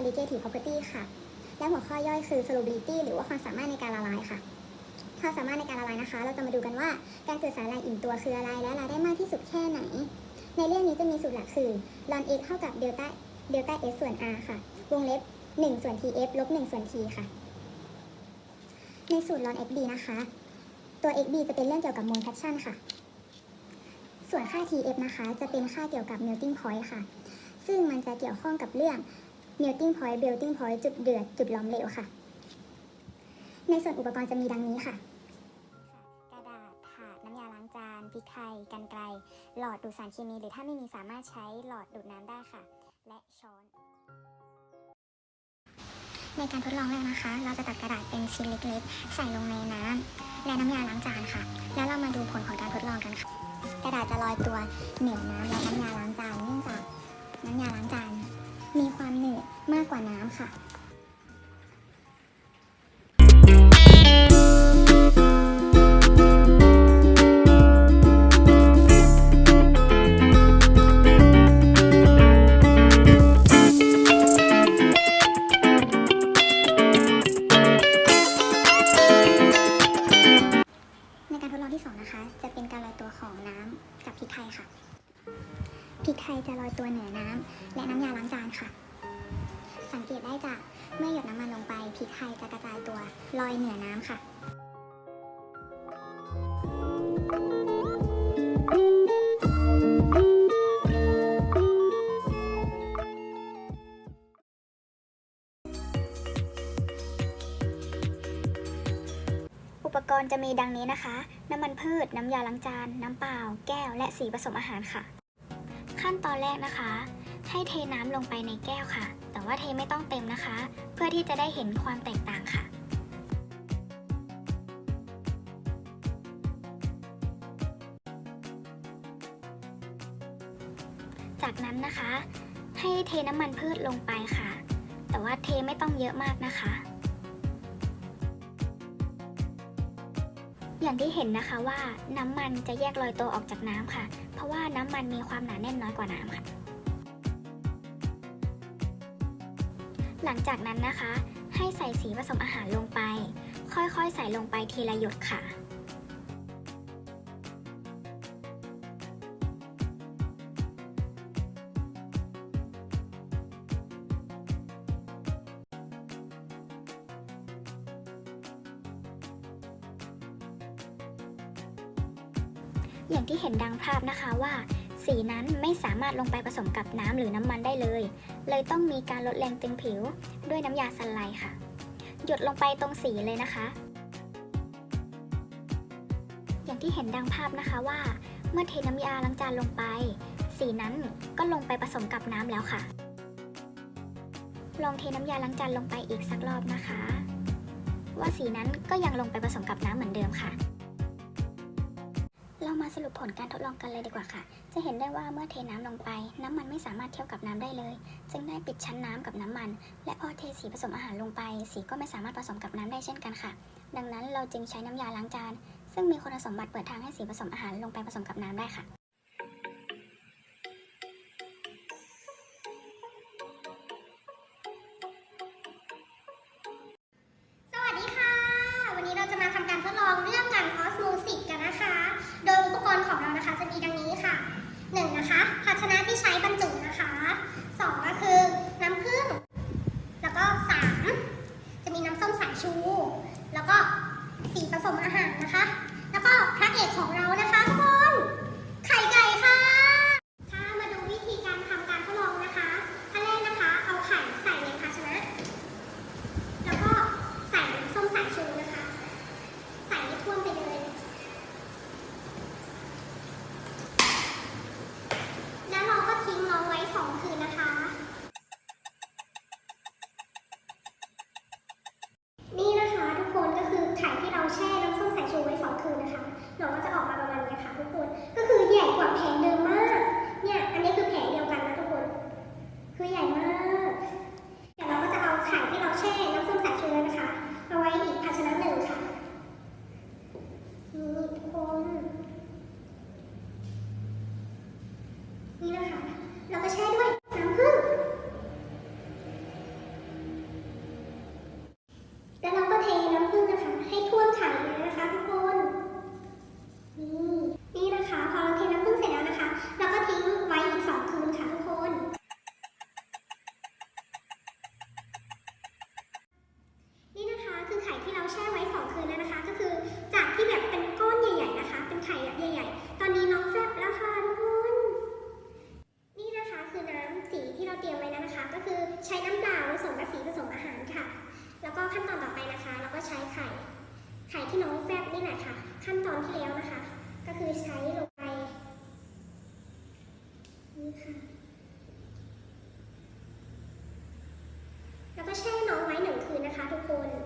qualitative property ค่ะ และหัวข้อย่อยคือ solubility หรือว่าความสามารถในการละลายค่ะความสามารถในการละลายนะคะ เราจะมาดูกันว่าการเกิดสารละลายอิ่มตัวคืออะไร และละลายได้มากที่สุดแค่ไหน ในเรื่องนี้จะมีสูตรหลักคือ ln x เท่ากับ delta delta s ส่วน r ค่ะ วงเล็บ 1 ส่วน tf ลบ 1 ส่วน t ค่ะ ในสูตร ln xb นะคะ ตัว xb จะเป็นเรื่องเกี่ยวกับ mole fraction ค่ะ ส่วนค่า tf นะคะ จะเป็นค่าเกี่ยวกับ melting point ค่ะ ซึ่งมันจะเกี่ยวข้องกับเรื่อง melting point melting point จุดเดือด จุดล้อมเหลวค่ะ ในส่วนอุปกรณ์จะมีดังนี้ค่ะ กระดาษถาดน้ำยาล้างจานพริกไทยกันไกลหลอดดูดสารเคมีหรือถ้าไม่มีสามารถใช้หลอดดูดน้ำได้ค่ะ และช้อน ในการทดลองแรกนะคะ เราจะตัดกระดาษเป็นชิ้นเล็กๆ ใส่ลงในน้ำและน้ำยาล้างจานค่ะ แล้วเรามาดูผลของการทดลองกันค่ะ กระดาษจะลอยตัวเหนือน้ำและน้ำยาล้างจานเนื่องจากน้ำยาล้างจาน กว่าน้ำค่ะในการทดลองที่สองนะคะจะเป็นการลอยตัวของน้ำกับพริกไทยค่ะ พริกไทยจะลอยตัวเหนือน้ำและน้ำยาล้างจานค่ะ สังเกตได้จากเมื่อหยดน้ำมันลงไปพริกไทยจะกระจายตัวลอยเหนือน้ำค่ะ อุปกรณ์จะมีดังนี้นะคะ น้ำมันพืช น้ำยาล้างจาน น้ำเปล่า แก้ว และสีผสมอาหารค่ะ ขั้นตอนแรกนะคะ ให้เทน้ำลงไปในแก้วค่ะ แต่ว่าเทไม่ต้องเต็มนะคะ เพื่อที่จะได้เห็นความแตกต่างค่ะ จากนั้นนะคะ ให้เทน้ำมันพืชลงไปค่ะ แต่ว่าเทไม่ต้องเยอะมากนะคะอย่างที่เห็นนะคะว่าน้ำมันจะแยกลอยตัวออกจากน้ำค่ะ เพราะว่าน้ำมันมีความหนาแน่นน้อยกว่าน้ำค่ะ หลังจากนั้นนะคะ ให้ใส่สีผสมอาหารลงไป ค่อยๆ ใส่ลงไปทีละหยดค่ะ อย่างที่เห็นดังภาพนะคะว่า สีนั้นไม่สามารถลงไปผสมกับน้ำหรือน้ำมันได้เลย เลยต้องมีการลดแรงตึงผิวด้วยน้ำยาสไลด์ค่ะ หยดลงไปตรงสีเลยนะคะ อย่างที่เห็นดังภาพนะคะว่า เมื่อเทน้ำยาล้างจานลงไป สีนั้นก็ลงไปผสมกับน้ำแล้วค่ะ ลองเทน้ำยาล้างจานลงไปอีกสักรอบนะคะ ว่าสีนั้นก็ยังลงไปผสมกับน้ำเหมือนเดิมค่ะ เรามาสรุปผลการทดลองกันเลยดีกว่าค่ะ จะเห็นได้ว่าเมื่อเทน้ำลงไป น้ำมันไม่สามารถเทียบกับน้ำได้เลย จึงได้ปิดชั้นน้ำกับน้ำมัน และพอเทสีผสมอาหารลงไป สีก็ไม่สามารถผสมกับน้ำได้เช่นกันค่ะ ดังนั้นเราจึงใช้น้ำยาล้างจาน ซึ่งมีคุณสมบัติเปิดทางให้สีผสมอาหารลงไปผสมกับน้ำได้ค่ะ ทุก